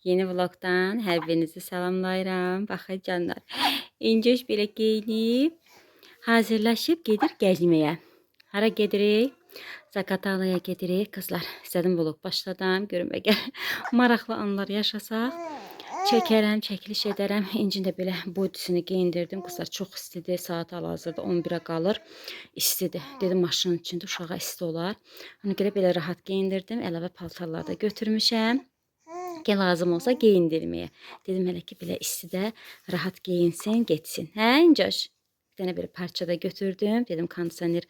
Yeni vlogdan hər birinizi salamlayıram. Baxın canlar. İncoş belə geyinib, hazırlaşıb gedir gəzməyə. Hara gedirik? Zakatalaya gedirik. Qızlar, istədim vlog başladım. Görüm əgər maraqlı anlar yaşasaq. Çəkərəm, çəkiliş edərəm. İncin də belə bodisini geyindirdim. Qızlar çox istidir. Saat hal-hazırda 11-ə qalır. İstidir. Dedim maşının içində uşağa isti olar. Ona görə belə rahat geyindirdim. Əlavə paltarlar da götürmüşəm. Ki lazım olsa geyindirməyə. Dedim hələ ki belə istidə rahat geyinsin, getsin. Hə, İncoş? Bir dənə belə parça da götürdüm. Dedim kondisioner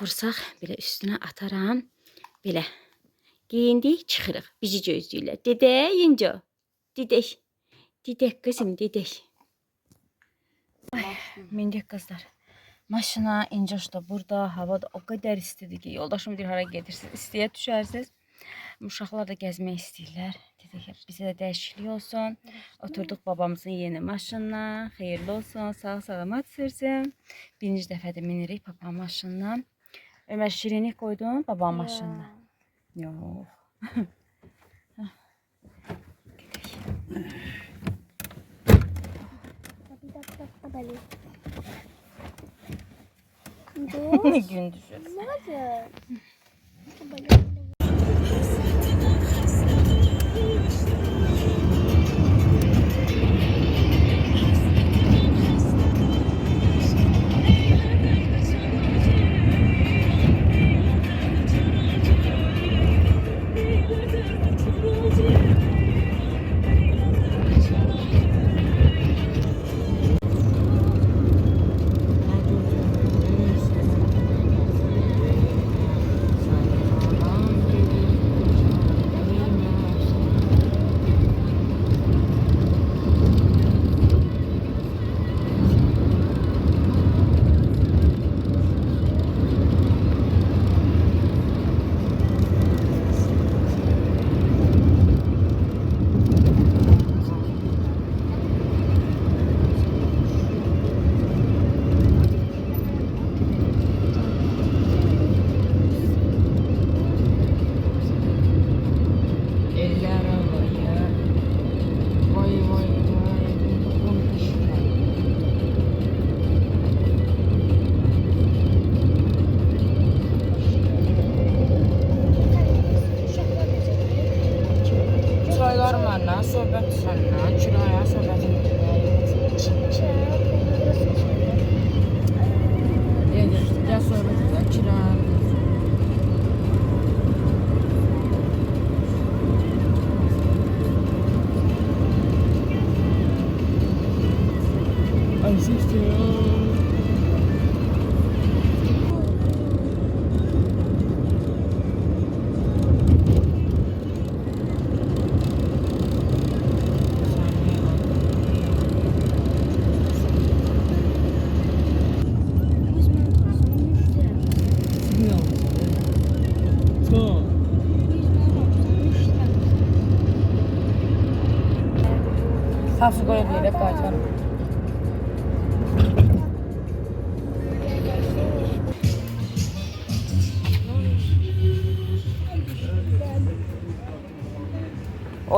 vursaq belə üstünə ataram. Belə geyindik, çıxırıq. Bizi gözləyirlər. Dedə, İnco. Didək. Didək qızım, didək. Ay, mindik qızlar. Maşına, İncoş da burada, hava da o qədər istidir ki, yoldaşım deyir hara gedirsiniz, istiyə düşərsiniz. Uşaqlar da gəzmək istəyirlər. Dedik bizə də dəyişiklik olsun. Oturduq babamızın yeni maşınına. Xeyirli olsun, sağ salamat sürsün. Birinci dəfədir minirik babam maşınına. Ömər şirinlik qoydun babam maşınına. Yox. Gündüzü. Eller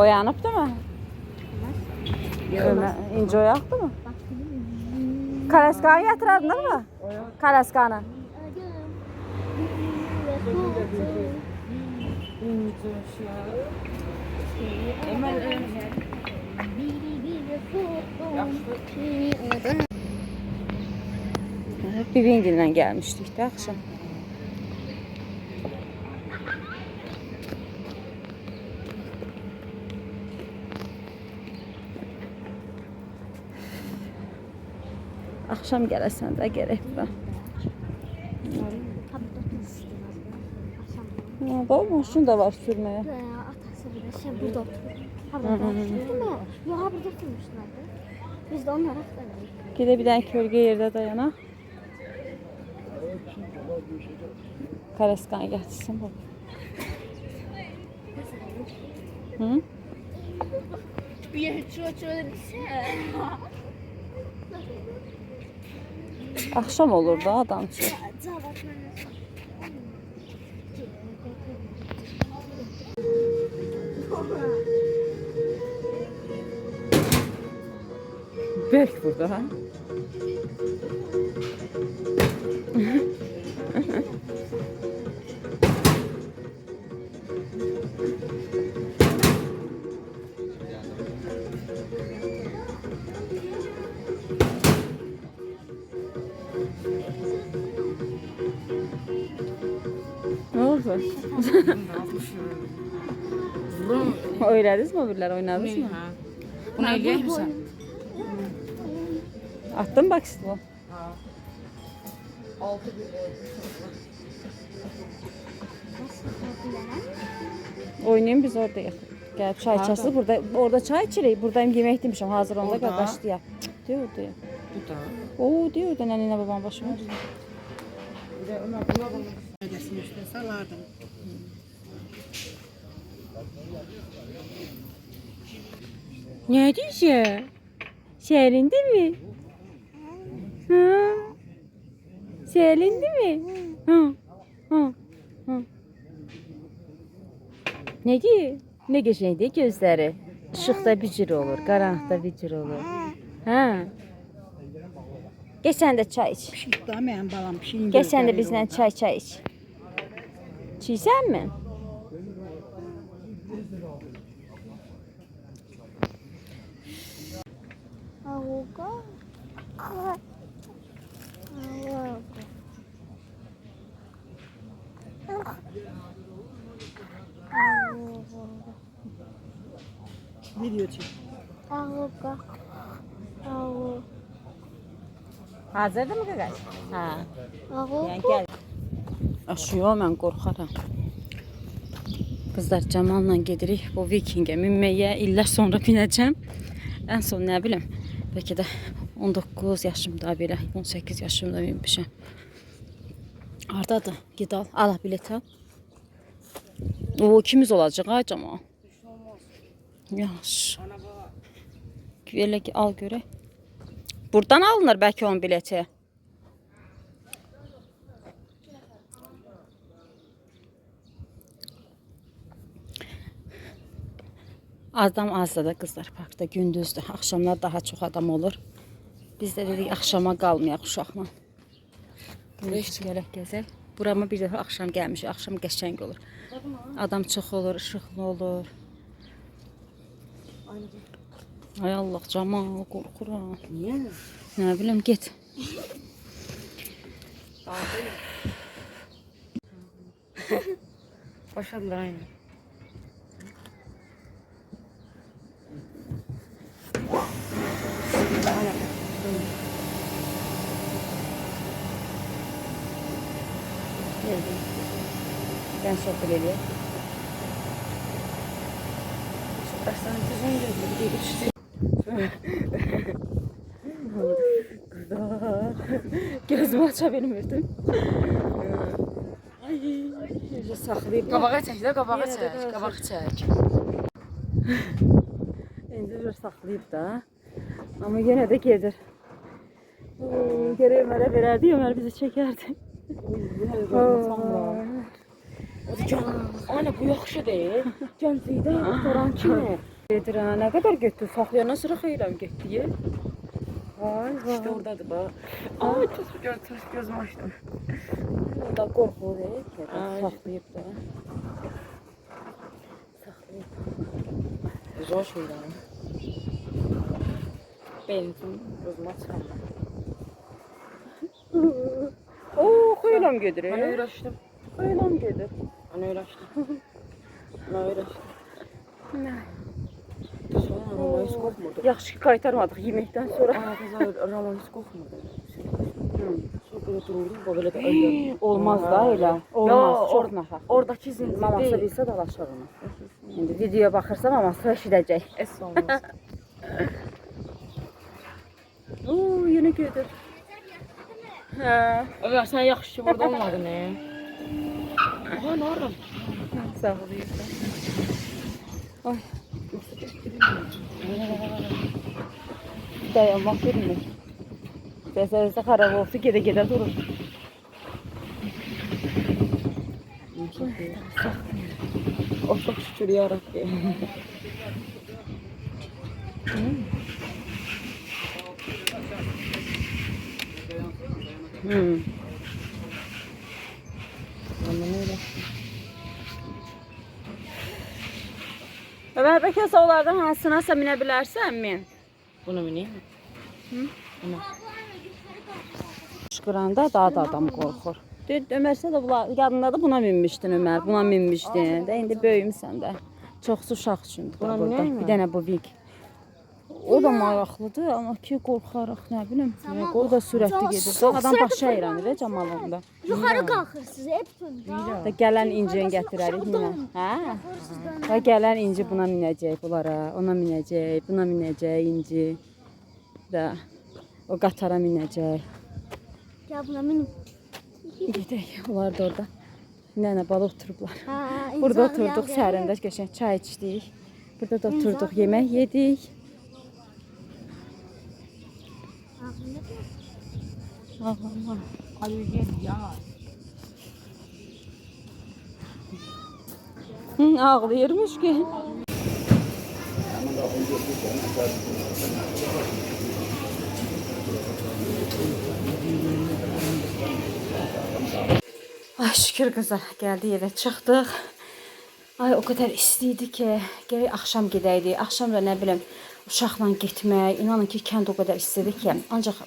Oyanıb değil mi? Ömer, İnce oyaqdı mı? Kalaskanı yatırardın değil mi? Kalaskanı. Bibingil'den gelmiştik de akşam. Akşam gələsən də gərək bura. Da maşın da var sürmeye. Atası bir şey burada oturuyor. Harada burada oturmuşlardı. Biz de onlara aktardık. Gide bir dənə kölgə yerdə dayanaq. Kareskan gətirsin bu. Hı? Bir çocuğu şöyle Akşam olur da adam şu. Berk burada ha. Vurum. Öyrədiniz mi o birlər? Oynadınız mı? Bunu eləyək mi sən? Attın basketbol. Ha. Altı bir. Oynayın biz orada. Gəlib çay içəsiz. Burada orada çay içirik. Buradayım yemək demişəm. Hazır onda Orada? qardaşdı ya. Diyor diyor. Bu da. Oo diyor da nənə babam başıma. Bir de Ömer buna. Üstüne salardım. Nə deyirsən? Sərindi mi? Ha? Sərindi mi? Ha. Ha. Ha. Nə deyir? Nə qəşəngdir gözləri. İşıqda bir cür olur, qaranlıqda bir cür olur. Hə? Gəl sən də çay iç. Pişik da benim balam pişiğin Gəl sən də bizlə çay çay iç. İçirsənmi? Avuga. Avuga. Video çek. Avuga. Avuga. Hazırdır mı qaqaş? Hə. Avuga. Yəni gəl. Aşıyor mən qorxaram. Qızlar Camal'la gedirik bu Vikingə minməyə. İllər sonra binəcəm. Ən son nə bilim, bəlkə də 19 yaşımda belə, 18 yaşımda minmişəm. Hardadır? Ged al, al bilet al. O ikimiz olacaq ha Camal. Yaxşı. Elə ki al görək. Buradan alınır bəlkə onun bileti. Adam azdır da qızlar parkda gündüzdür. Axşamlar daha çox adam olur. Biz də dedik axşama qalmayaq uşaqla. Güneş gələk gəzək. Burama bir dəfə axşam gəlmişik. Axşam qəşəng olur. Adam çox olur, işıqlı olur. Ay Allah, Camal, qorxuram. Niye? Nə bilim, get. Başladılar aynı. Geldim. Ben edeyim. Baştan tüzün gözü bir de işte. Gözümü aça bilmirdim. Ay, necə saxlayıb. Qabağa çək də, qabağa çək, qabağa çək. Saxlayıb da. Amma yenə də gedir. Oo, Gərək Ömərə verərdi, Ömər bizi çəkərdi. Ana bu yaxşı deyil. Gənclikdə restoran kimi. Gedir ha, nə qədər getdi? Saxlayandan sonra xeyrəm getdi. Vay vay. İşte oradadır bax. Ay, tuz göz, tuz gözümü açdım. Da qorxur e, gedir, Ay. saxlayıb da. Saxlayıb. Zor şeyler. Benim gözümü açıram. Oo, xeyrəm gedir. Ben uğraştım. Xeyrəm gedir. Ben uğraştım. Ben uğraştım. Nə? Sonra hiç korkmadı. Yaxşı ki qaytarmadıq yeməkdən sonra. Roma hiç öldüm. Olmaz da elə. Olmaz, or- nahaq. Oradaki zincir Maması değil. bilsə dalaşır onu. İndi videoya baxırsa maması eşidəcək. Es olmaz. Oo, yenə gedir. Hə, Ömer sen yaxşı ki burada olmadın ne? Aha ne oradın? saxlayıb da. Ay. Dayanmaq bilmir. Səsəsə xarab oldu, gedə-gedə durur. Oh çok şükür yarabbim. Hmm. Ömer bəlkə sən onlardan hansınasa minə bilərsənmi? Buna mineyim mi? Qışqıranda daha da adam qorxur. Dün Ömərsə də bunlar yadındadır buna minmişdin Ömər, buna minmişdin. Də indi böyümüsən də. Çoxsu uşaq üçündür Buna da burada. Bir dənə bu vig. O da maraqlıdır, amma ki qorxarıq, nə bilim. O da sürətli gedir. Sürətli başı əyranır da camalında. Yuxarı qalxırsınız, hep tunda. Da gələn incini gətirərik minə. Hə? Da gələn inci buna minəcək bunlara, ona minəcək, buna minəcək inci. Da o qatara minəcək. Gəl buna minim. Gedək, onlar da orada. Nənə bala oturublar. Hə, Burada oturduq sərində qəşəng çay içdik. Burada da oturduq, yemək yedik. Ağlama. Alügen ya. Hı, ağlayırmış ki. Ay şükür qızlar, gəldi evə çıxdıq. Ay o qədər isti idi ki, gərək axşam gedəydik. Axşam da nə bilim uşaqla getmək, inanın ki, kənd o qədər istidir ki, ancaq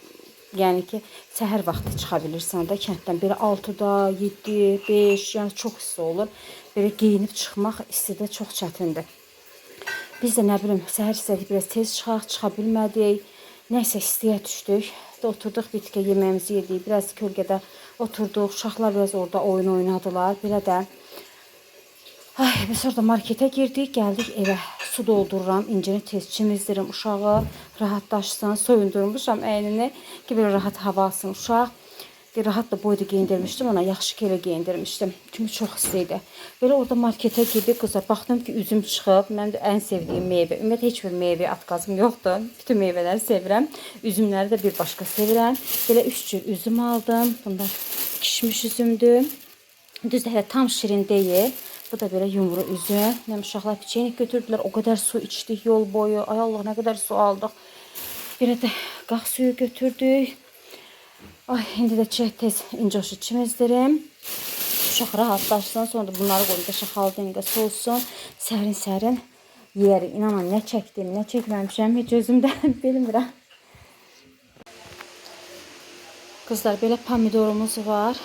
yəni ki, səhər vaxtı çıxa bilirsən də kənddən. Belə 6-da, 7, 5, yəni çox isti olur. Belə geyinib çıxmaq istidə çox çətindir. Biz də nə bilim səhər istədik biraz tez çıxaq, çıxa bilmədik. Nəysə istiyə düşdük. Da oturduq bitki yeməyimizi yedik. Biraz kölgədə oturduq. Uşaqlar biraz orada oyun oynadılar. Belə də Ay, biz orada marketə girdik, gəldik evə. Su doldururam, incini tez çimizdirim uşağı, rahatlaşsın, soyundurmuşam əynini ki, belə rahat hava alsın uşaq. Bir rahat da boyda geyindirmişdim ona, yaxşı ki elə geyindirmişdim. Çünki çox isti orada marketə girdik, qızlar, baxdım ki, üzüm çıxıb. Mənim də ən sevdiyim meyvə. Ümumiyyətlə heç bir meyvə atqazım yoxdur. Bütün meyvələri sevirəm. Üzümləri də bir başqa sevirəm. Belə üç cür üzüm aldım. Bunlar kişmiş üzümdür. Düzdür, hələ tam şirin deyil. Bu da belə yumru üzüm. Nəm uşaqlar piçenik götürdülər. O qədər su içdik yol boyu. Ay Allah, nə qədər su aldıq. Belə də qaq suyu götürdük. Ay, indi də çək tez incoşu çimizdirim. Uşaq rahatlaşsın. Sonra da bunları qoyum da şaxaldinqə solsun. Sərin-sərin yeyərik. İnanın, nə çəkdim, nə çəkməmişəm. Heç özümdə bilmirəm. Qızlar, belə pomidorumuz var.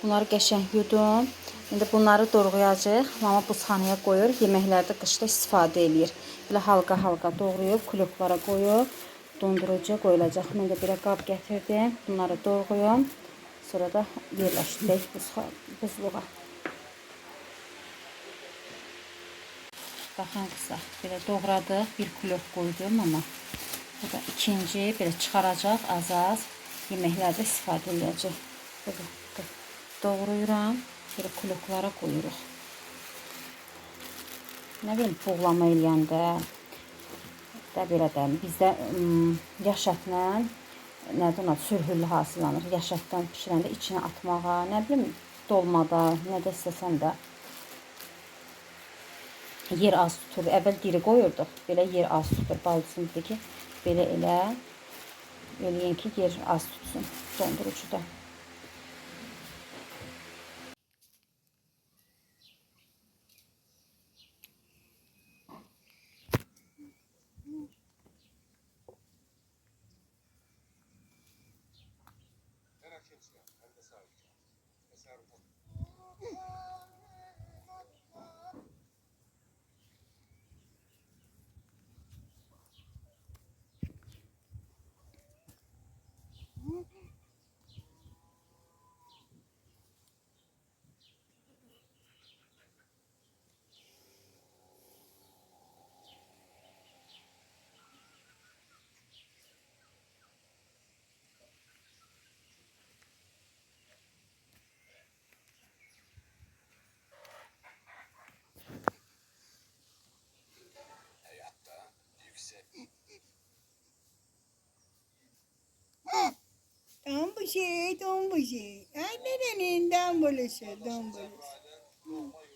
Bunları qəşəng yudum. İndi bunları doğrayacağıq. Mama buzxanaya qoyur. Yeməklərdə qışda istifadə eləyir. Belə halqa-halqa doğrayıb kuloklara qoyub dondurucuya qoyulacaq. Mən də belə qab gətirdim. Bunları doğrayım. Sonra da yerləşdirək buzluğa. Baxın qızlar, belə doğradıq. Bir kulok qoydum amma bu da ikinci belə çıxaracaq az-az yeməklərdə istifadə edəcək. Doğrayıram. Belə kuloklara qoyuruq. Nə bilim, buğlama eləyəndə də belə də bizdə yaş ətlə nədir ona sürhüllü hazırlanır. Yaş ətdən bişirəndə içinə atmağa, nə bilim, dolmada, nə də istəsən də yer az tutur. Əvvəl diri qoyurduq. Belə yer az tutur. Baldızım dedi ki, belə elə eləyin ki, yer az tutsun dondurucuda. Gracias. şey, don bu şey. Annenin don buluşu, şey, don buluşu. Şey?